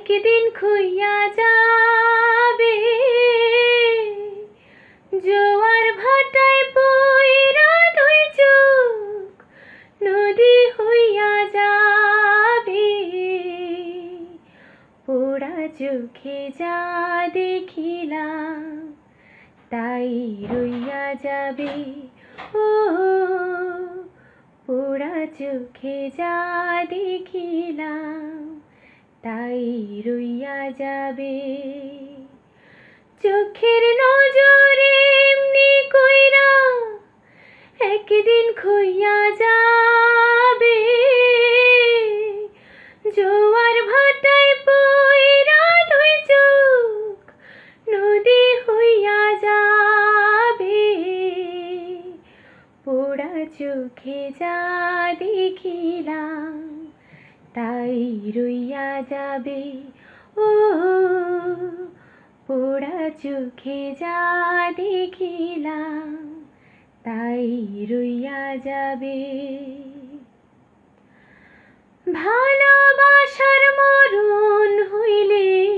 একদিন খুইয়া যাবে। জোয়ার ভাটায় পইরা দুই চোখ নদী হইয়া যাবে। পোড়া চোখে যা দেখিলাম, তাই রইয়া যাবে। ও, পোড়া চোখে যা দেখিলাম তাই রইয়া যাবে। চোখের নজরে এমনি কইরা একদিন খুইয়া যাবে। জোয়ার ভাটায় পইরা দুই চোখ নদী হইয়া যাবে। পোড়া চোখে যা যাবে। ও, পোড়া চোখে যা দেখিলাম, তাই রইয়া যাবে। ভালোবাসার মরণ হইলে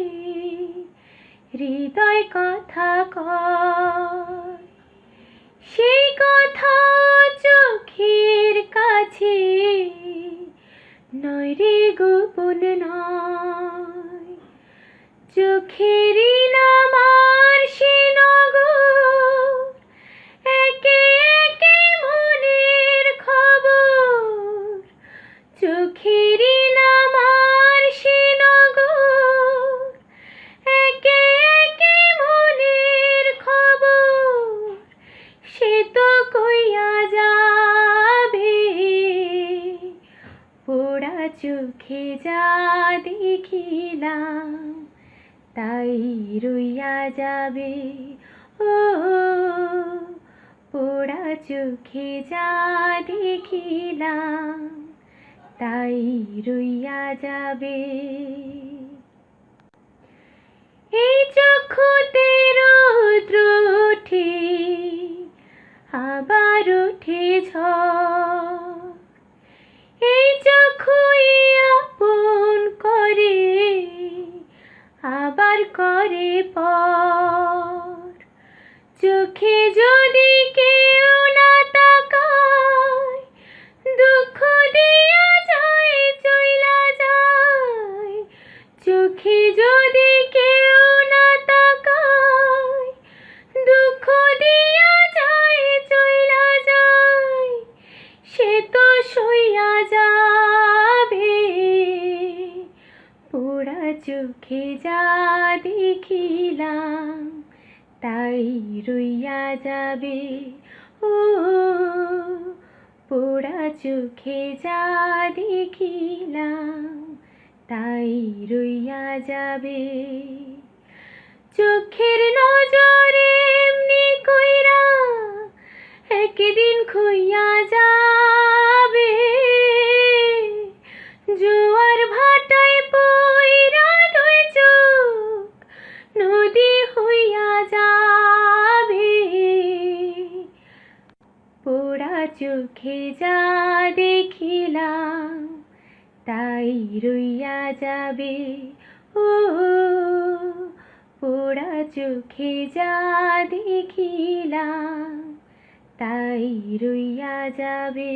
হৃদয় কথা কয় গোপন নয়। চোখেরই নামার সে নগর, একে একে মনের খবর। চোখেরই নামার সে একে একে মনের খবর। সে তো কইয়া যাবে চোখে যা দেখিলাম তাই রইয়া যাবে। ও পোড়া চোখে যা দেখিলাম তাই রইয়া যাবে। করে পর। চোখে যদি কেউ না তাকায়, দুঃখ দিয়া যায়, চইলা যায়। চোখে যদি কেউ না তাকায়, দুঃখ দিয়া যায়, চইলা যায়। সে তো সইয়া যাবে, পোড়া চোখে যা দেখিলাম, তাই রইয়া যাবে। ও, পোড়া চোখে যা দেখিলাম, তাই রইয়া যাবে। চোখের নজরে এমনি কইরা একদিন খুইয়া যাবে। জোয়ার ভাটায় পইরা নদী হইয়া যাবে। পোড়া চোখে যা দেখিলাম, তাই রইয়া যাবে। ও, পোড়া চোখে যা দেখিলাম, তাই রইয়া যাবে।